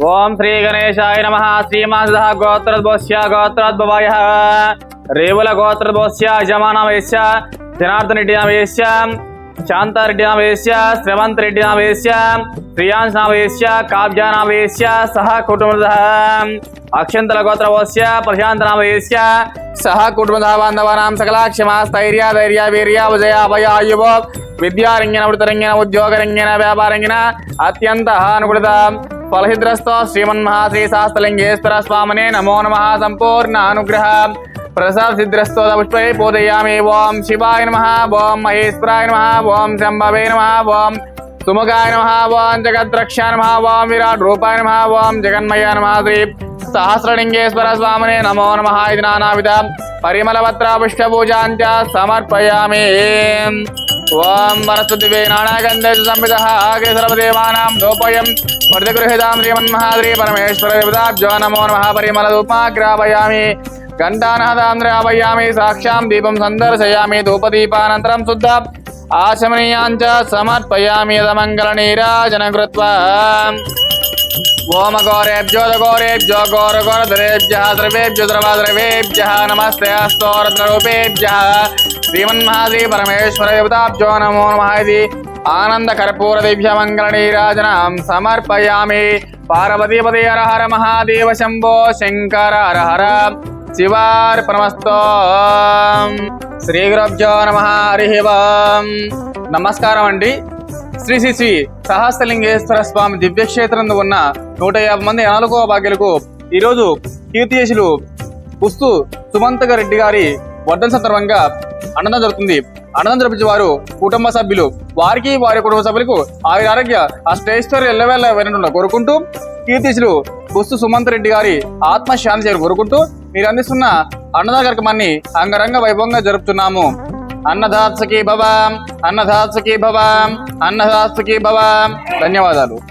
ओम श्री गणेशाय नम। श्रीमांस गोत्र गोत्र रेवल गोत्रद्वश्य यजमानवेश जनार्दन रेड्डी नवेश शांता रेड्डी नवेश श्रवंत रेड्डी नवेश प्रियांश नवेश काव्या नवेश सह कुटुम अक्षंत गोत्र प्रशांत नवेश सह कुटुम बांधवा सकला क्षमा स्थैर्य धैर्य, वीर्य विजय अभय आयुव विद्यारंगेन वृतरंगेन उद्योगरंगेन व्यापारंगेन अत्यंत अनुकूलता ఫలహిద్రస్తో శ్రీమన్మహాశ్రీ శాస్త్రలింగేశ్వర స్వామినే నమో నమ సంపూర్ణ అనుగ్రహ ప్రసాద్ సిద్ధ్రస్తో పుష్పై పూజయామి ఓం శివాయ నమ ఓం మహేశ్వరాయ నమ ఓం శంభవే నమ ఓం సుముఖాయ నమ ఓం జగద్రక్షా నమ ఓం విరాట్ రూపాయ నమ ఓం జగన్మయ నమ శ్రీ సహస్రలింగేశ్వర స్వామినే నమో నమ ఇది నానావిధ పరిమళపత్ర పుష్పపూజాంచ సమర్పయామి ఓం వరస్తుదివే నానాగంధ సంవిధ అగ్రసర్వదేవానాం లోపయం వరదగృహితాం శ్రీమన్మహాద్రి పరమేశ్వర దేవతాభ్యో నమో నమ పరిమళ ధూపాగ్రాపయామి ఘంటానాదాంధ్రాపయామి సాక్షాం దీపం సందర్శయామి ధూపదీపానంతరం శుద్ధ ఆశమనీయాంచ సమర్పయామి యదమంగళ నీరాజన కృత్వా ఓమ గౌరేభ్యో గౌరేభ్యో గౌర గౌరధరేభ్య ద్రవేభ్య ద్రవద్రవేభ్య నమస్తే అస్తోరద్రూపేభ్య శ్రీమన్మహాదేవి పరమేశ్వర దేవతాభ్యో నమో నమః ఇది. ఆనంద కర్పూర దివ్య మంగళనీరాజనం సమర్పయామి. పార్వతీపతి హర హర మహాదేవ శంభో శంకర హర హర శివార్పణమస్తో. శ్రీ గురుభ్యో నమ హరి నమస్కారం అండి శ్రీ శ్రీ శ్రీ సహస్రలింగేశ్వర స్వామి దివ్యక్షేత్రంలో ఉన్న నూట యాభై మంది నాలుగో భాగ్యులకు ఈరోజు కీర్తిశేషులు పుస్తు సుమంతక రెడ్డి గారి వర్ధన సందర్భంగా అన్నదానం జరుగుతుంది. అన్నదానం జరిపించే వారు కుటుంబ సభ్యులు. వారికి వారి కుటుంబ సభ్యులకు ఆయుర ఆరోగ్య అష్టైశ్వర్య ఎల్లవేళ వినకుండా కోరుకుంటూ కీర్తిశులు పుస్తు సుమంత్ రెడ్డి గారి ఆత్మ శాంతి చేరు కోరుకుంటూ మీరు అందిస్తున్న అన్నదాన కార్యక్రమాన్ని అంగరంగ వైభవంగా జరుపుతున్నాము. అన్నదాత్సకి భవాం అన్నదాత్సకి భవాం అన్నదాత్సకి భవాం ధన్యవాదాలు